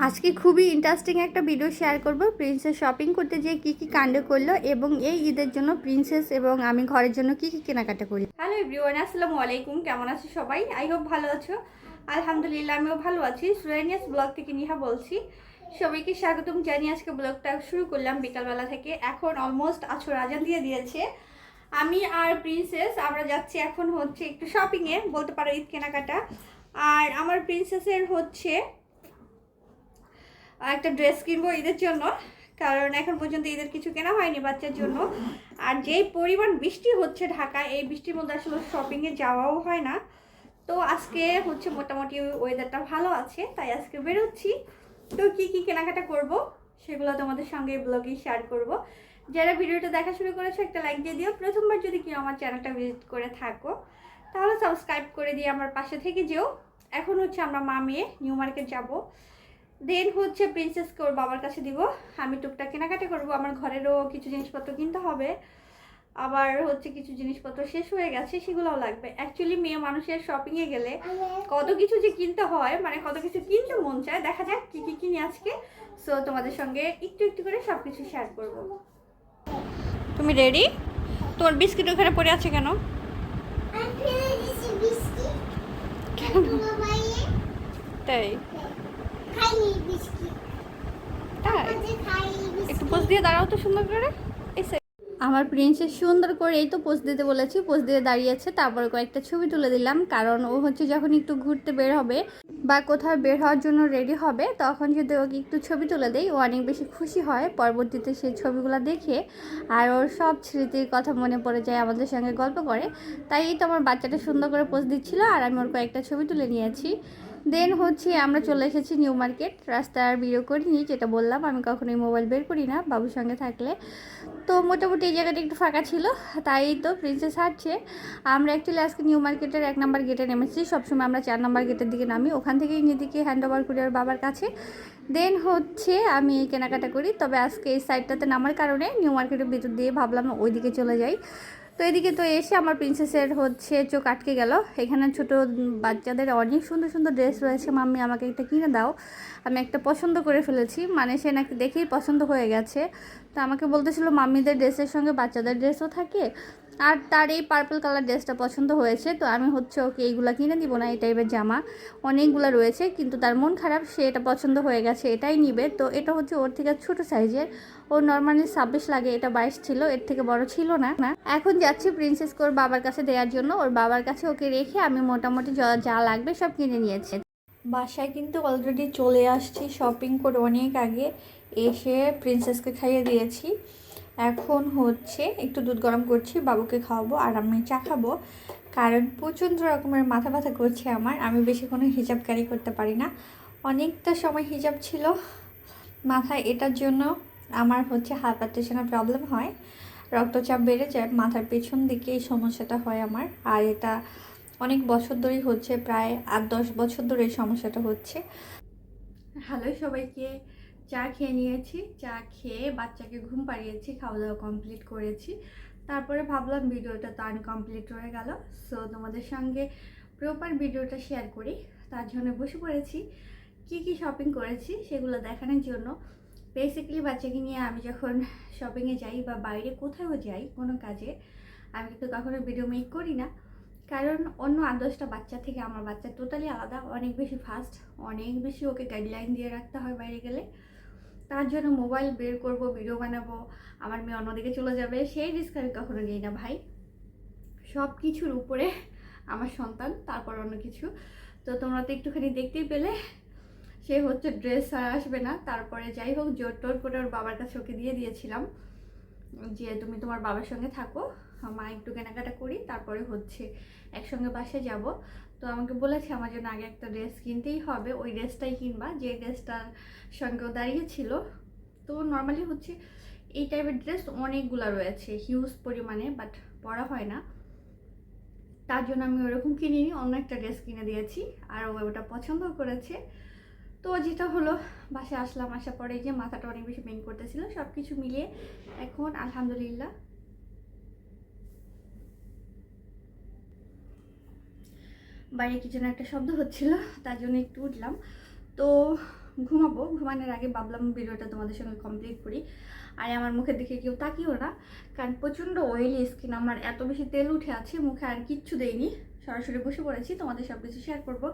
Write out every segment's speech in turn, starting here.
আজকে খুবই ইন্টারেস্টিং একটা ভিডিও শেয়ার করব। প্রিন্সেস শপিং করতে যেয়ে কী কী কাণ্ড করল এবং এই ঈদের জন্য প্রিন্সেস এবং আমি ঘরের জন্য কী কী কেনাকাটা করি। হ্যালো এভরিওয়ান আসসালামু আলাইকুম। কেমন আছো সবাই? আই হোপ ভালো আছো। আলহামদুলিল্লাহ, আমিও ভালো আছি। সুরানিয়াস ব্লগ থেকে নিহা বলছি। সবাইকে স্বাগতম জানিয়ে আজকে ব্লগটা শুরু করলাম বিকালবেলা থেকে। এখন অলমোস্ট আছো রাজা দিয়ে দিয়েছে। আমি আর প্রিন্সেস আমরা যাচ্ছি এখন হচ্ছে একটু শপিংয়ে বলতে পারো ঈদ কেনাকাটা। আর আমার প্রিন্সেসের হচ্ছে একটা ড্রেস কিনবো ঈদের জন্য, কারণ এখন পর্যন্ত ঈদের কিছু কেনা হয়নি বাচ্চার জন্য। আর যেই পরিমাণ বৃষ্টি হচ্ছে ঢাকায়, এই বৃষ্টির মধ্যে আসলে শপিংয়ে যাওয়াও হয় না। তো আজকে হচ্ছে মোটামুটি ওয়েদারটা ভালো আছে, তাই আজকে বেরোচ্ছি। তো কি কি কেনাকাটা করব, সেগুলো তোমাদের সঙ্গে ব্লগে শেয়ার করব। যারা ভিডিওটা দেখা শুরু করেছ, একটা লাইক দিয়ে দিও। প্রথমবার যদি কেউ আমার চ্যানেলটা ভিজিট করে থাকো, তাহলে সাবস্ক্রাইব করে দিয়ে আমার পাশে থেকে যেও। এখন হচ্ছে আমরা মা মেয়ে নিউ মার্কেট যাব। দেন হচ্ছে প্রিন্সেসকে ওর বাবার কাছে দিব। আমি টুকটাক কেনাকাটা করব আমার ঘরেরও কিছু জিনিসপত্র কিনতে হবে। আবার হচ্ছে কিছু জিনিসপত্র শেষ হয়ে গেছে সেগুলোও লাগবে। অ্যাকচুয়ালি মেয়ে মানুষের শপিংয়ে গেলে কত কিছু যে কিনতে হয় মানে কত কিছু কিনতে মন চায় দেখা যাক কী কী কিনি আজকে। সো তোমাদের সঙ্গে একটু একটু করে সব কিছু শেয়ার করব। তুমি রেডি তোমার বিস্কিট ওখানে পড়ে আছে কেন? তাই খাইনি বিস্কিট তাই আজকে খাই একটু বিস্কিট পোজ দিয়ে দাঁড়াও তো সুন্দর করে। আমার প্রিন্সেস সুন্দর করে এই তো পোজ দিতে বলেছি, পোজ দিয়ে দাঁড়িয়েছে তারপরে কয়েকটা ছবি তুলে দিলাম, কারণ ও হচ্ছে যখন একটু ঘুরতে বের হবে বা কোথাও বের হওয়ার জন্য রেডি হবে, তখন যদি ওকে একটু ছবি তুলে দেই, ও অনেক বেশি খুশি হয় পরবর্তীতে সেই ছবিগুলো দেখে, আর ওর সব স্মৃতির কথা মনে পড়ে যায়, আমাদের সঙ্গে গল্প করে। তাই এই তো আমার বাচ্চাটা সুন্দর করে পোজ দিচ্ছিল, আর আমি ওর কয়েকটা ছবি তুলে নিয়েছি। দেন হচ্ছে আমরা চলে এসেছি নিউ মার্কেট। রাস্তা আর ভিডিও করিনি যেটা বললাম, আমি কখনোই মোবাইল বের করি না, বাবুর সঙ্গে থাকলে। তো মোটামুটি এই জায়গাটা একটু ফাঁকা ছিল, তাই তো প্রিন্সেস হাঁটছে। আমরা অ্যাকচুয়ালি আজকে নিউ মার্কেটের এক নম্বর গেটে নেমেছি, সবসময় আমরা চার নম্বর গেটের দিকে নামি, ওখান থেকেই নিজেকে হ্যান্ড ওভার করি আর বাবার কাছে। দেন হচ্ছে আমি কেনাকাটা করি, তবে আজকে এই সাইডটাতে নামার কারণে নিউ মার্কেটের ভিতর দিয়ে ভাবলাম ওইদিকে চলে যাই। তো এদিকে তো এসে আমার প্রিন্সেসের হচ্ছে চোখ আটকে গেল। এখানে ছোট বাচ্চাদের অনেক সুন্দর সুন্দর ড্রেস রয়েছে। মাম্মি, আমাকে একটা কিনে দাও। আমি একটা পছন্দ করে ফেলেছি। মানে সে নাকি দেখেই পছন্দ হয়ে গেছে। তো আমাকে বলতেছিল, মাম্মিদের ড্রেসের সঙ্গে বাচ্চাদের ড্রেসও থাকে আর তার এই পার্পল কালার ড্রেসটা পছন্দ হয়েছে। তো আমি হচ্ছে ওকে এইগুলা কিনে দিব না, এই টাইপের জামা। অনেকগুলো রয়েছে, কিন্তু তার মন খারাপ, সে এটা পছন্দ হয়ে গেছে, এটাই নিবে। তো এটা হচ্ছে ওর থেকে ছোট সাইজের ও নর্মালি ছাব্বিশ লাগে, এটা বাইশ ছিল, এর থেকে বড় ছিল না। না এখন যাচ্ছি প্রিন্সেসকে ওর বাবার কাছে দেওয়ার জন্য, ওর বাবার কাছে ওকে রেখে আমি মোটামুটি যা- যা লাগবে সব কিনে নিয়েছি। বাসায় কিন্তু অলরেডি চলে আসছি শপিং করে অনেক আগে, এসে প্রিন্সেসকে খাইয়ে দিয়েছি। এখন হচ্ছে একটু দুধ গরম করছি, বাবুকে খাওয়াবো আর আমি চা খাব। কারণ প্রচণ্ড রকমের মাথা ব্যথা করছে আমার, আমি বেশি কোনো হিজাব ক্যারি করতে পারি না। অনেকটা সময় হিজাব ছিল, মাথায় এটার জন্য আমার হচ্ছে হাই পার্টেশনের প্রবলেম হয়, রক্তচাপ বেড়ে যায়, মাথার পেছন দিকে এই সমস্যাটা হয় আমার। আর এটা অনেক বছর ধরেই হচ্ছে, প্রায় আট দশ বছর ধরে এই সমস্যাটা হচ্ছে। হ্যালো সবাইকে, চা খেয়ে নিয়েছি। চা খেয়ে বাচ্চাকে ঘুম পাড়িয়েছি খাওয়া দাওয়া কমপ্লিট করেছি। তারপরে ভাবলাম ভিডিওটা তো আনকমপ্লিট হয়ে গেল। সো তোমাদের সঙ্গে প্রপার ভিডিওটা শেয়ার করি। তার জন্য বসে পড়েছি। কি কি শপিং করেছি সেগুলো দেখানোর জন্য। বেসিক্যালি বাচ্চাকে নিয়ে আমি যখন শপিংয়ে যাই বা বাইরে কোথাও যাই কোনো কাজে, আমি কিন্তু কখনো ভিডিও মেক করি না। কারণ অন্য আট দশটা বাচ্চা থেকে, আমার বাচ্চা টোটালি আলাদা, অনেক বেশি ফাস্ট অনেক বেশি ওকে গাইডলাইন দিয়ে রাখতে হয় বাইরে গেলে। তার জন্য মোবাইল বের করব ভিডিও বানাবো, আমার মেয়ে অন্যদিকে চলে যাবে, সেই রিস্ক আমি কখনো নিই না ভাই। সব কিছুর উপরে আমার সন্তান, তারপর অন্য কিছু। তো তোমরা তো একটুখানি দেখতেই পেলে সে হচ্ছে ড্রেস আর আসবে না। তারপরে যাই হোক, জোর টোর করে ওর বাবার কাছে ওকে দিয়ে দিয়েছিলাম যে, তুমি তোমার বাবার সঙ্গে থাকো, মা একটু কেনাকাটা করি, তারপরে হচ্ছে একসঙ্গে বাসে যাব। তো আমাকে বলেছে, আমার জন্য আগে একটা ড্রেস কিনতেই হবে। ওই ড্রেসটাই কিনবা, যে ড্রেসটার সঙ্গেও দাঁড়িয়েছিল তো নর্মালি হচ্ছে এই টাইপের ড্রেস অনেকগুলো রয়েছে হিউজ পরিমাণে বাট পরা হয় না। তার জন্য আমি ওরকম কিনিনি, অন্য একটা ড্রেস কিনে দিয়েছি, আর ও ওটা পছন্দও করেছে। তো যেটা হলো, বাসায় আসলাম, আসার পরে যে মাথাটা অনেক বেশি পেন করতেছিল সব কিছু মিলিয়ে এখন আলহামদুলিল্লাহ। বাইরে কি যেন একটা শব্দ হচ্ছিল, তার জন্য একটু উঠলাম। তো ঘুমাবো, ঘুমানোর আগে ভাবলাম ভিডিওটা তোমাদের সঙ্গে কমপ্লিট করি। আর আমার মুখের দিকে কেউ তাকিও না, কারণ প্রচণ্ড অয়েলি স্কিন আমার এত বেশি তেল উঠে আছে, মুখে আর কিচ্ছু দেয়নি। সরাসরি বসে পড়েছি, তোমাদের সব কিছু শেয়ার করব।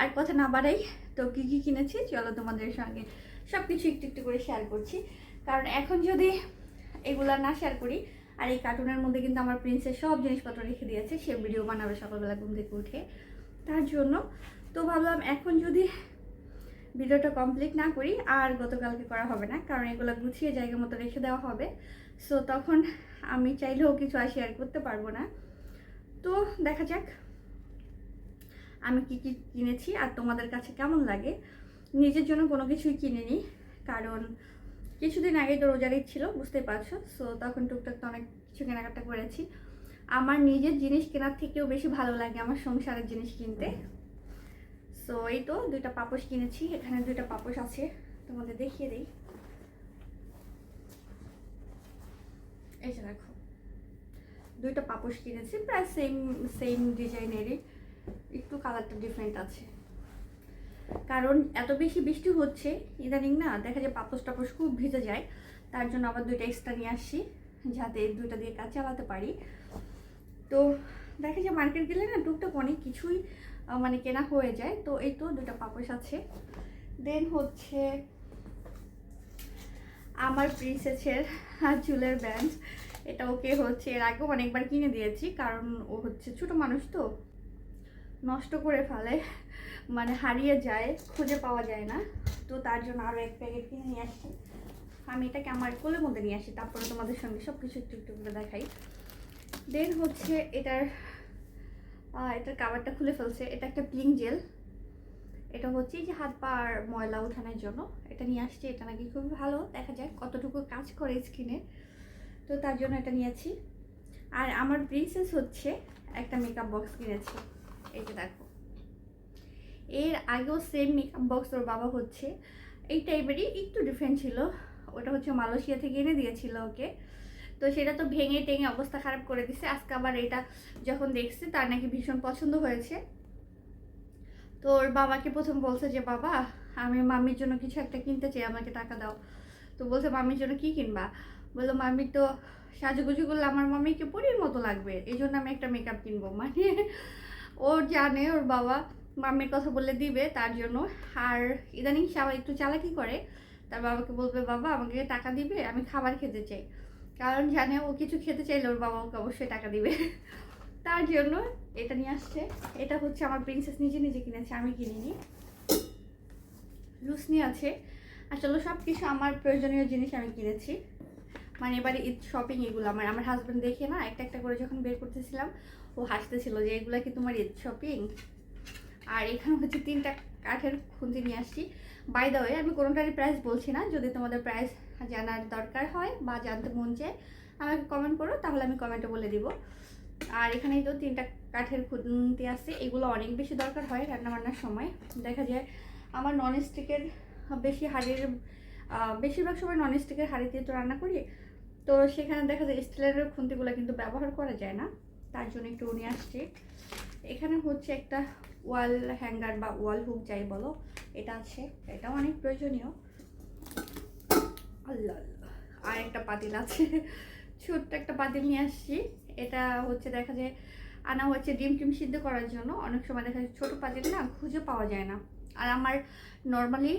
আর কথা না বাড়াই, তো কী কী কিনেছি? চলো তোমাদের সঙ্গে সব কিছু একটু একটু করে শেয়ার করছি। কারণ এখন যদি এগুলা না শেয়ার করি, আর এই কার্টুনের মধ্যে কিন্তু আমার প্রিন্সের সব জিনিসপত্র রেখে দিয়েছে, সে ভিডিও বানাবে সকালবেলা ঘুম থেকে উঠে। তার জন্য তো ভাবলাম এখন যদি ভিডিওটা কমপ্লিট না করি, আর গতকালকে করা হবে না, কারণ এগুলো গুছিয়ে জায়গা মতো রেখে দেওয়া হবে। সো তখন আমি চাইলেও কিছু আর শেয়ার করতে পারব না। তো দেখা যাক। আমি কি কি কিনেছি আর তোমাদের কাছে কেমন লাগে? নিজের জন্য কোনো কিছুই কিনিনি, কারণ কিছুদিন আগে তো রোজার ছিল, বুঝতেই পারছ? সো তখন টুকটাক তো অনেক কিছু কেনাকাটা করেছি। আমার নিজের জিনিস কেনার থেকেও বেশি ভালো লাগে আমার সংসারের জিনিস কিনতে। সো এই তো দুইটা পাপোশ কিনেছি, এখানে দুইটা পাপোশ আছে, তোমাদের দেখিয়ে দিই। এই যে দেখো, দুইটা পাপোশ কিনেছি, প্রায় সেম সেম ডিজাইনেরই কালারটা ডিফারেন্ট আছে। কারণ এত বেশি বৃষ্টি হচ্ছে, ইদানিং না দেখা যায় পাপোশ টাপোশ খুব ভিজে যায়, তার জন্য আবার দুইটা এক্সট্রা নিয়ে আসছি, যাতে দুইটা দিয়ে কাজ চালাতে পারি। তো দেখা যায় মার্কেট গেলে না টুকটাক অনেক কিছুই মানে কেনা হয়ে যায়, তো এই তো দুটা পাপোশ আছে। দেন হচ্ছে আমার প্রিন্সেসের চুলের ব্যান্ড এটা ওকে হচ্ছে এর আগেও অনেকবার কিনে দিয়েছি, কারণ ও হচ্ছে ছোট মানুষ তো। নষ্ট করে ফেলে মানে হারিয়ে যায়, খুঁজে পাওয়া যায় না। তো তার জন্য আরও এক প্যাকেট কিনে নিয়ে আসছি আমি এটাকে আমার কোলের মধ্যে নিয়ে আসি, তারপরে তোমাদের সঙ্গে সব কিছু একটু একটু করে দেখাই। দেন হচ্ছে এটার এটার কাভারটা খুলে ফেলছে। এটা একটা প্লিং জেল এটা হচ্ছে যে হাত পা আর ময়লা উঠানোর জন্য। এটা নিয়ে আসছি, এটা নাকি খুবই ভালো, দেখা যায় কতটুকু কাজ করে স্কিনে তো তার জন্য এটা নিয়েছি আর আমার প্রিন্সেস হচ্ছে একটা মেকআপ বক্স কিনেছে। এই যে দেখো। এর আগেও সেম মেকআপ বক্স ওর বাবা হচ্ছে। এই টাইপেরই একটু ডিফারেন্ট ছিল। ওটা হচ্ছে মালয়েশিয়া থেকে এনে দিয়েছিল ওকে। তো সেটা তো ভেঙে টেঙে অবস্থা খারাপ করে দিছে। আজকে আবার এটা যখন দেখছে, তার নাকি ভীষণ পছন্দ হয়েছে। তো ওর বাবাকে প্রথম বলছে যে, বাবা, আমি মামির জন্য কিছু একটা কিনতে চাই, আমাকে টাকা দাও। তো বলছে, মামির জন্য কি কিনবা? বলল, মামি তো সাজুগুজু করলে আমার মামিকে পরির মতো লাগবে। এই জন্য আমি একটা মেকআপ কিনবো। মানে ওর জানে, ওর বাবা মামির কথা বললে দিবে তার জন্য। আর ইদানিং সবাই একটু চালাকি করে। তার বাবাকে বলবে, বাবা, আমাকে টাকা দিবে, আমি খাবার খেতে চাই। কারণ জানে ও কিছু খেতে চাইলে ওর বাবা ওকে অবশ্যই টাকা দিবে। তার জন্য এটা নিয়ে আসছে। এটা হচ্ছে আমার প্রিন্সেস নিজে নিজে কিনেছে, আমি কিনিনি। লুসনি আছে। আসলে সব কিছু আমার প্রয়োজনীয় জিনিস আমি কিনেছি। মানে এবারে ঈদ শপিং এগুলো আমার আমার হাজব্যান্ড দেখে না একটা একটা করে যখন বের করতেছিলাম, ও হাসতেছিল যে এগুলো কি তোমার ঈদ শপিং আর এখানে হচ্ছে তিনটা কাঠের খুন্তি নিয়ে আসছি। বাই দ্য ওয়ে আমি কোনোটারই প্রাইস বলছি না, যদি তোমাদের প্রাইস জানার দরকার হয় বা জানতে মন চায়, আমাকে কমেন্ট করো, তাহলে আমি কমেন্টে বলে দিব। আর এখানে তো তিনটা কাঠের খুন্তি আছে, এগুলো অনেক বেশি দরকার হয় রান্নাবান্নার সময়। দেখা যায় আমার নন স্টিকের বেশি হাড়ির বেশিরভাগ সময় নন স্টিকের হাঁড়িতে তো রান্না করি। তো সেখানে দেখা যায় স্টিলের খুন্তিগুলো কিন্তু ব্যবহার করা যায় না। তার জন্য একটু নিয়ে আসছি। এখানে হচ্ছে একটা ওয়াল হ্যাঙ্গার বা ওয়াল হুক যাই বলো, এটা আছে। এটাও অনেক প্রয়োজনীয়। আল্লাহ আর একটা পাতিল আছে। ছোট্ট একটা পাতিল নিয়ে আসছি। এটা হচ্ছে দেখা যায় আনা হচ্ছে ডিম টিম সিদ্ধ করার জন্য। অনেক সময় দেখা যায় ছোটো পাতিল না খুঁজে পাওয়া যায় না। আর আমার নর্মালি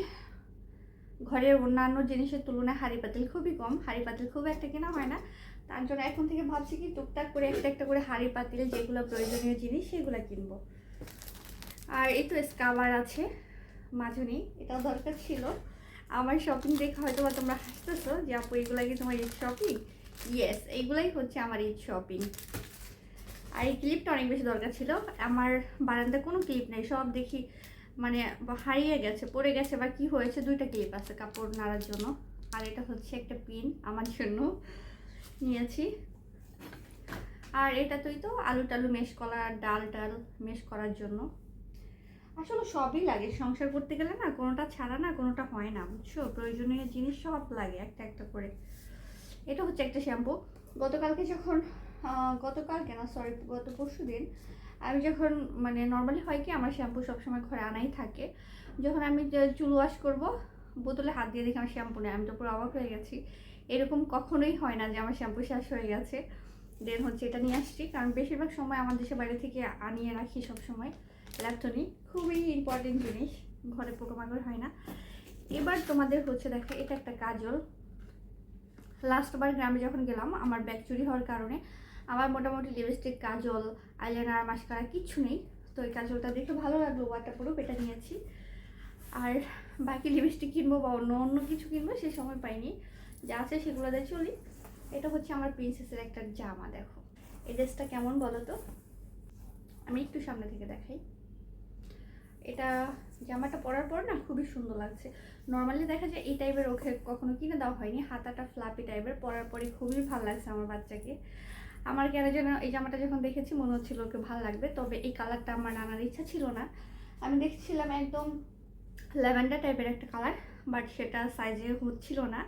ঘরের অন্যান্য জিনিসের তুলনায় হাঁড়ি পাতিল খুবই কম, হাঁড়ি পাতিল খুব একটা কেনা হয় না। তার জন্য এখন থেকে ভাবছি কি টুকটাক করে একটা একটা করে হাঁড়ি পাতিল যেগুলো প্রয়োজনীয় জিনিস সেগুলো কিনবো। আর এই তো স্কাবার আছে মাজুনি এটাও দরকার ছিল। আমার শপিং দেখে হয়তো বা তোমরা হাসতেছো যে আপু এগুলা কি তোমার ঈদ শপিং ইয়েস এইগুলাই হচ্ছে আমার ঈদ শপিং আর এই ক্লিপটা অনেক বেশি দরকার ছিল। আমার বারান্দায় কোনো ক্লিপ নেই, সব দেখি মানে হারিয়ে গেছে, পড়ে গেছে বা কি হয়েছে দুইটা ক্লিপ আছে কাপড় নাড়ার জন্য। আর এটা হচ্ছে একটা পিন আমার জন্য নিয়েছি। আর এটা তুই তো আলু টালু মেশ করা, ডাল টাল মেশ করার জন্য। আসলে সবই লাগে, সংসার করতে গেলে না কোনোটা ছাড়া না, কোনোটা হয় না, বুঝছ? প্রয়োজনীয় জিনিস সব লাগে একটা একটা করে। এটা হচ্ছে একটা শ্যাম্পু। গতকালকে যখন গতকাল কেন সরি গত পরশু দিন আমি যখন মানে নর্মালি হয় কি, আমার শ্যাম্পু সবসময় ঘরে আনাই থাকে। যখন আমি চুল ওয়াশ করব, বোতলে হাত দিয়ে দেখি আমার শ্যাম্পু নেই। আমি তো পুরো অবাক হয়ে গেছি। এরকম কখনোই হয় না যে আমার শ্যাম্পু শেষ হয়ে গেছে। দেন হচ্ছে এটা নিয়ে আসছি। কারণ বেশিরভাগ সময় আমার দেশের বাইরে থেকে আনিয়ে রাখি সব সময় ল্যাপটনি। খুবই ইম্পর্টেন্ট জিনিস। ঘরে পোকামাকড় হয় না। এবার তোমাদের হচ্ছে দেখো, এটা একটা কাজল। লাস্টবার গ্রামে যখন গেলাম, আমার ব্যাগ চুরি হওয়ার কারণে আমার মোটামুটি লিপস্টিক কাজল আইলাইনার মাস্কারা কিচ্ছু নেই। তো এই কাজলটা দেখে ভালো লাগল ওয়াটারপ্রুফ এটা নিয়েছি। আর বাকি লিপস্টিক কিনবো বা অন্য অন্য কিছু কিনবো, সে সময় পাইনি। যা আছে সেগুলো দিয়ে চলি। এটা হচ্ছে আমার প্রিন্সেসের একটা জামা, দেখো। এই ড্রেসটা কেমন বলো তো? আমি একটু সামনে থেকে দেখাই। এটা জামাটা পরার পর না খুবই সুন্দর লাগছে। নর্মালি দেখা যায় এই টাইপের ওকে কখনো কিনে দেওয়া হয়নি। হাতাটা ফ্লাপি টাইপের পরার পরে খুবই ভালো লাগছে আমার বাচ্চাকে। আমার কেন যেন এই জামাটা যখন দেখেছি, মনে হচ্ছিল ওকে ভালো লাগবে, তবে এই কালারটা আমার আনার ইচ্ছা ছিল না। আমি দেখছিলাম একদম ল্যাভেন্ডার টাইপের একটা কালার, বাট সেটা সাইজে হচ্ছিল না।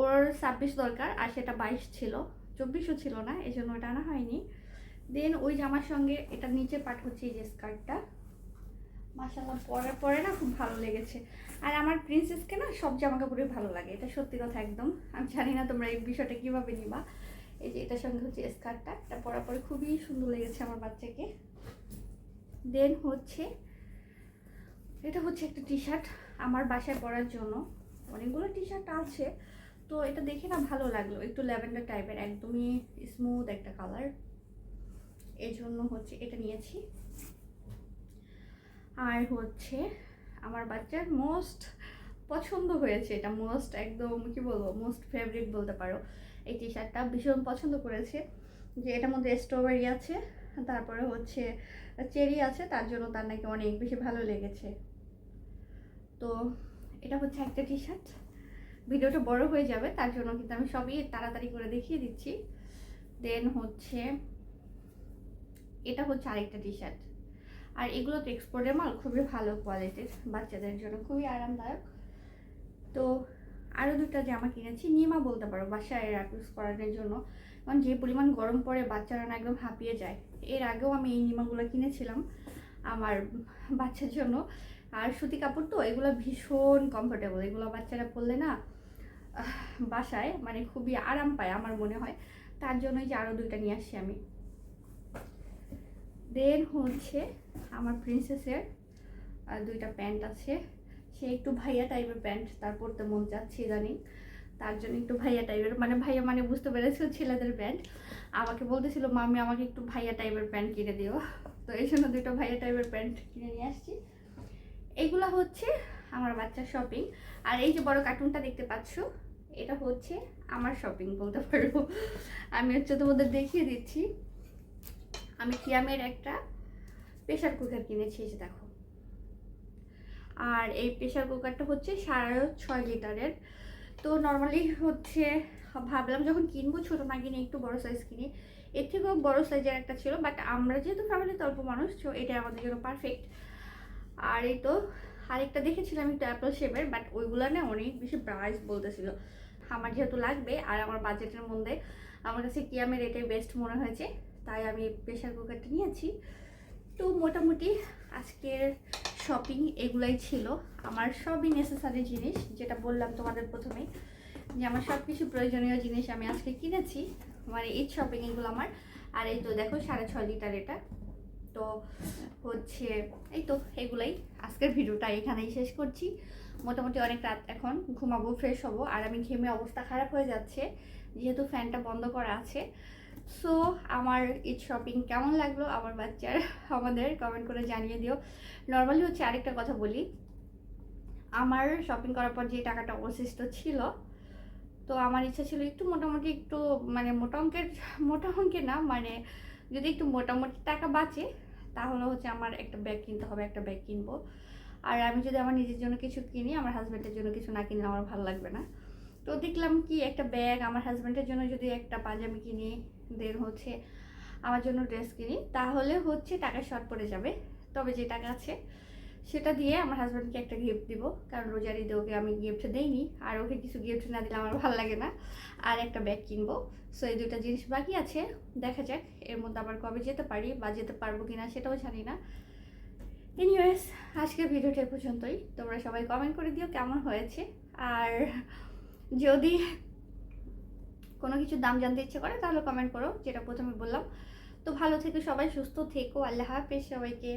ওর ছাব্বিশ দরকার, আর সেটা বাইশ ছিল, চব্বিশও ছিল না এই জন্য ওটা আনা হয়নি। দেন ওই জামার সঙ্গে এটা নিচে পাট হচ্ছে এই যে স্কার্টটা মাসাল্লাহ পরে পরে না খুব ভালো লেগেছে। আর আমার প্রিন্সেসকে না সব জামা কাপড়ই ভালো লাগে, এটা সত্যি কথা একদম। আমি জানি না তোমরা এই বিষয়টা কীভাবে নিবা। এই যে এটার সঙ্গে হচ্ছে স্কার্টটা। এটা পরার পরে খুবই সুন্দর লেগেছে আমার বাচ্চাকে। দেন হচ্ছে, এটা হচ্ছে একটা টি শার্ট আমার বাসায় পরার জন্য। অনেকগুলো টি শার্ট আছে, তো এটা দেখে না ভালো লাগল। একটু ল্যাভেন্ডার টাইপের, একদমই স্মুথ একটা কালার এই জন্য হচ্ছে এটা নিয়েছি। আর হচ্ছে, আমার বাচ্চার মোস্ট পছন্দ হয়েছে। এটা মোস্ট একদম, কি বলব মোস্ট ফেভারিট বলতে পারো। এই টি শার্টটা ভীষণ পছন্দ করেছে। যে এটার মধ্যে স্ট্রবেরি আছে, তারপরে হচ্ছে চেরি আছে, তার জন্য তার নাকি অনেক বেশি ভালো লেগেছে। তো এটা হচ্ছে একটা টি শার্ট ভিডিওটা বড় হয়ে যাবে, তার জন্য কিন্তু আমি সবই তাড়াতাড়ি করে দেখিয়ে দিচ্ছি। দেন হচ্ছে, এটা হচ্ছে আরেকটা টি শার্ট আর এগুলো তো এক্সপোর্টের মাল খুবই ভালো কোয়ালিটির বাচ্চাদের জন্য খুবই আরামদায়ক। তো আরও দুটো জামা কিনেছি। নিমা বলতে পারো, বাসায় ইউজ করানোর জন্য। কারণ যে পরিমাণ গরম পড়ে, বাচ্চারা না একদম হাঁপিয়ে যায়। এর আগেও আমি এই নিমাগুলো কিনেছিলাম আমার বাচ্চার জন্য। আর সুতি কাপড় তো, এগুলো ভীষণ কমফোর্টেবল এগুলো বাচ্চারা পরলে না বাসায় মানে খুবই আরাম পায় আমার মনে হয়। তার জন্যই যে আরও দুইটা নিয়ে আসছি আমি। দেন হচ্ছে আমার প্রিন্সেসের দুইটা প্যান্ট আছে। সে একটু ভাইয়া টাইপের প্যান্ট তার পরতে মন চাচ্ছে ইদানিং তার জন্য একটু ভাইয়া টাইপের মানে ভাইয়া মানে বুঝতে পেরেছিল ছেলেদের প্যান্ট আমাকে বলতেছিল, মামি, আমাকে একটু ভাইয়া টাইপের প্যান্ট কিনে দিও। তো এই জন্য দুটো ভাইয়া টাইপের প্যান্ট কিনে নিয়ে আসছি। এইগুলা হচ্ছে আমার বাচ্চার শপিং আর এই যে বড় কার্টুনটা দেখতে পাচ্ছ, এটা হচ্ছে আমার শপিং বলতে পারব আমি হচ্ছে তোমাদের দেখিয়ে দিচ্ছি। আমি কিয়ামের একটা প্রেশার কুকার কিনেছি দেখো। আর এই প্রেশার কুকারটা হচ্ছে সাড়ে ছয় লিটারের। তো নর্মালি হচ্ছে, ভাবলাম যখন কিনবো ছোটো না কিনে, একটু বড় সাইজ কিনি, এর থেকেও বড় সাইজের একটা ছিল বাট আমরা যেহেতু ফ্যামিলিতে অল্প মানুষ তো এটা আমাদের জন্য পারফেক্ট আর এই তো আরেকটা দেখেছিলাম একটু অ্যাপল শেপের বাট ওইগুলো না অনেক বেশি প্রাইস বলতেছিল। আমার যেহেতু লাগবে, আর আমার বাজেটের মধ্যে আমার কাছে কিয়ামের এটাই বেস্ট মনে হয়েছে, তাই আমি প্রেশার কুকারটা নিয়েছি। তো মোটামুটি আজকের শপিং এগুলাই ছিল। আমার সবই নেসেসারি জিনিস, যেটা বললাম তোমাদের প্রথমেই, যে আমার সব কিছু প্রয়োজনীয় জিনিস আমি আজকে কিনেছি। মানে এই শপিং এগুলো আমার। আর এই তো দেখো সাড়ে ছয় লিটার এটা। তো হচ্ছে, এই তো এগুলাই। আজকের ভিডিওটা এখানেই শেষ করছি। মোটামুটি অনেক রাত এখন, ঘুমাবো ফ্রেশ হব। আর আমি ঘেমে অবস্থা খারাপ হয়ে যাচ্ছে, যেহেতু ফ্যানটা বন্ধ করা আছে। সো আমার ঈদ শপিং কেমন লাগল? আমার বাচ্চার আমাদের কমেন্ট করে জানিয়ে দিও। নর্মালি হচ্ছে আরেকটা কথা বলি। আমার শপিং করার পর যে টাকাটা অবশিষ্ট ছিল, তো আমার ইচ্ছা ছিল একটু মোটামুটি একটু মানে মোটা অঙ্কের মোটা অঙ্কের না মানে যদি একটু মোটামুটি টাকা বাঁচে, তাহলে হচ্ছে আমার একটা ব্যাগ কিনতে হবে, একটা ব্যাগ কিনবো। আর আমি যদি আমার নিজের জন্য কিছু কিনি, আমার হাজব্যান্ডের জন্য কিছু না কিনলে আমার ভালো লাগবে না। তো দেখলাম কি, একটা ব্যাগ আমার হাজব্যান্ডের জন্য যদি একটা পাঞ্জাবি কিনি দেন হচ্ছে আমার জন্য ড্রেস কিনি। তাহলে হচ্ছে টাকা শর্ট পড়ে যাবে। তবে যে টাকা আছে, সেটা দিয়ে আমার হাজব্যান্ডকে একটা গিফট দিব। কারণ রোজার ঈদে ওকে আমি গিফট দেইনি। আর ওকে কিছু গিফট না দিলে আমার ভালো লাগে না। আর একটা ব্যাগ কিনবো। সো এই দুইটা জিনিস বাকি আছে। দেখা যাক এর মধ্যে আবার কবে যেতে পারি বা যেতে পারব কিনা সেটাও জানি না। এনিওয়েজ আজকের ভিডিওটা পর্যন্তই। তোমরা সবাই কমেন্ট করে দিও কেমন হয়েছে। আর যদি কোনো কিছুর দাম জানতে ইচ্ছে করে, তাহলে কমেন্ট করো, যেটা প্রথমে বললাম। তো ভালো থেকে সবাই, সুস্থ থেকো, আল্লাহ হাফেজ সবাইকে।